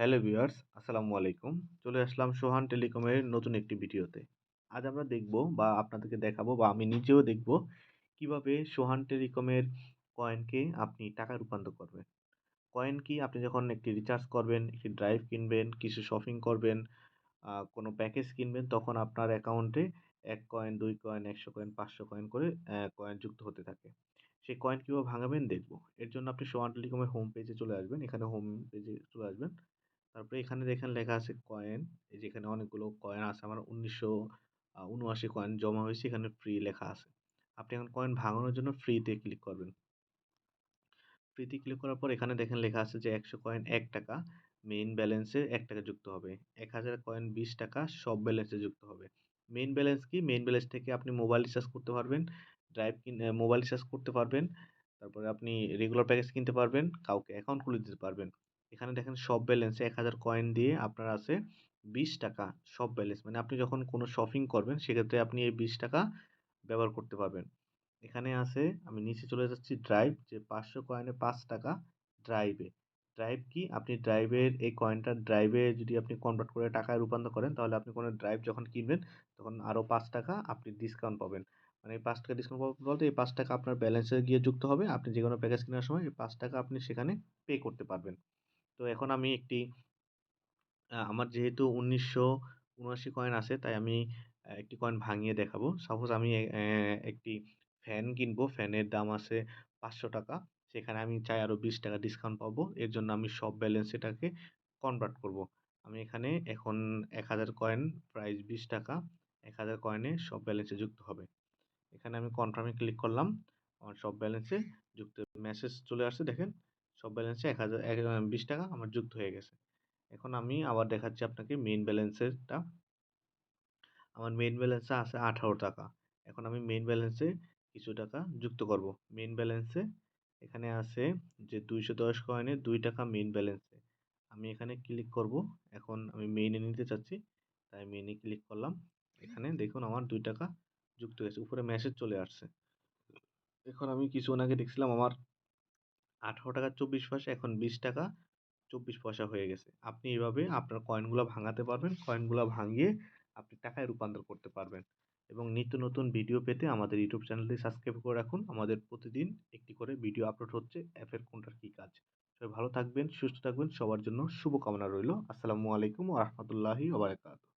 Hello viewers, আসসালামু আলাইকুম। চলে আসলাম সোহান টেলিকমের নতুন একটি ভিডিওতে। আজ আমরা দেখব বা আপনাদেরকে দেখাবো বা আমি নিজেও দেখব কীভাবে সোহান টেলিকমের কয়েনকে আপনি টাকা রূপান্তর করবেন। কয়েন কি? আপনি যখন একটি রিচার্জ করবেন, একটি ড্রাইভ কিনবেন, কিছু শপিং করবেন কোনো প্যাকেজ কিনবেন, তখন আপনার অ্যাকাউন্টে এক কয়েন, দুই কয়েন, একশো কয়েন, পাঁচশো কয়েন করে কয়েন যুক্ত হতে থাকে। সেই কয়েন কীভাবে ভাঙাবেন দেখব। এর জন্য আপনি সোহান টেলিকমের হোম পেজে চলে আসবেন। এখানে হোম পেজে চলে আসবেন। তারপরে এখানে দেখেন লেখা আছে কয়েন এই যে এখানে অনেকগুলো কয়েন আছে, আমার উনিশশো উনআশি কয়েন জমা হয়েছে, এখানে ফ্রি লেখা আছে। আপনি এখন কয়েন ভাঙানোর জন্য ফ্রিতে ক্লিক করবেন। ফ্রিতে ক্লিক করার পর এখানে দেখেন লেখা আছে যে একশো কয়েন এক টাকা মেইন ব্যালেন্সে এক টাকা যুক্ত হবে। এক হাজার কয়েন বিশ টাকা, সব ব্যালেন্সে যুক্ত হবে। মেইন ব্যালেন্স কি? মেইন ব্যালেন্স থেকে আপনি মোবাইল রিচার্জ করতে পারবেন ড্রাইভ কিন মোবাইল রিচার্জ করতে পারবেন, তারপরে আপনি রেগুলার প্যাকেজ কিনতে পারবেন, কাউকে অ্যাকাউন্ট খুলে দিতে পারবেন। এখানে দেখেন সব ব্যালেন্সে এক হাজার কয়েন দিয়ে আপনার আছে বিশ টাকা সব ব্যালেন্স মানে আপনি যখন কোনো শপিং করবেন সেক্ষেত্রে আপনি এই বিশ টাকা ব্যবহার করতে পারবেন। এখানে আছে, আমি নিচে চলে যাচ্ছি ড্রাইভ যে পাঁচশো কয়েনে পাঁচ টাকা ড্রাইভে ড্রাইভ কি? আপনি ড্রাইভের এই কয়েনটা ড্রাইভে যদি আপনি কনভার্ট করে টাকায় রূপান্তর করেন তাহলে আপনি কোনো ড্রাইভ যখন কিনবেন তখন আরও পাঁচ টাকা আপনি ডিসকাউন্ট পাবেন। মানে এই পাঁচ টাকা ডিসকাউন্ট পাবেন বলতে এই পাঁচ টাকা আপনার ব্যালেন্সে গিয়ে যুক্ত হবে, আপনি যে কোনো প্যাকেজ কেনার সময় এই পাঁচ টাকা আপনি সেখানে পে করতে পারবেন। তো এখন আমি একটি আমার যেহেতু উনিশশো উনআশি কয়েন আছে, তাই আমি একটি কয়েন ভাঙিয়ে দেখাবো। সাপোজ আমি একটি ফ্যান কিনবো ফ্যানের দাম আছে পাঁচশো টাকা। সেখানে আমি চাই আরও বিশ টাকা ডিসকাউন্ট পাবো। এর জন্য আমি সব ব্যালেন্স এটাকে কনভার্ট করব। আমি এখানে এখন এক হাজার কয়েন প্রাইস বিশ টাকা, এক হাজার কয়েনে সব ব্যালেন্সে যুক্ত হবে। এখানে আমি কনফার্মে ক্লিক করলাম। আমার সব ব্যালেন্সে যুক্ত মেসেজ চলে আসছে, দেখেন। সব ব্যালেন্সে এক হাজার, এক বিশ টাকা আমার যুক্ত হয়ে গেছে। এখন আমি আবার দেখাচ্ছি আপনাকে মেইন ব্যালেন্সেরটা আমার মেইন ব্যালেন্সে আছে আঠারো টাকা। এখন আমি মেইন ব্যালেন্সে কিছু টাকা যুক্ত করব। মেইন ব্যালেন্সে এখানে আছে যে দুইশো দশ কয়েনে দুই টাকা মেইন ব্যালেন্সে আমি এখানে ক্লিক করব। এখন আমি মেইনে নিতে চাচ্ছি, তাই মেইনে ক্লিক করলাম। এখানে দেখুন আমার দুই টাকা যুক্ত হয়েছে। উপরে মেসেজ চলে আসছে। এখন আমি কিছুক্ষণ আগে দেখছিলাম, আমার আঠারো টাকা চব্বিশ পয়সা, এখন বিশ টাকা চব্বিশ পয়সা হয়ে গেছে। আপনি এভাবে আপনার কয়েনগুলো ভাঙাতে পারবেন। কয়েনগুলো ভাঙিয়ে আপনি টাকায় রূপান্তর করতে পারবেন। এবং নিত্য নতুন ভিডিও পেতে আমাদের ইউটিউব চ্যানেলটি সাবস্ক্রাইব করে রাখুন। আমাদের প্রতিদিন একটি করে ভিডিও আপলোড হচ্ছে অ্যাপের কোনটার কী কাজ। সবাই ভালো থাকবেন, সুস্থ থাকবেন। সবার জন্য শুভকামনা রইল। আসসালামু আলাইকুম রহমতুল্লাহি ওবরাকাতু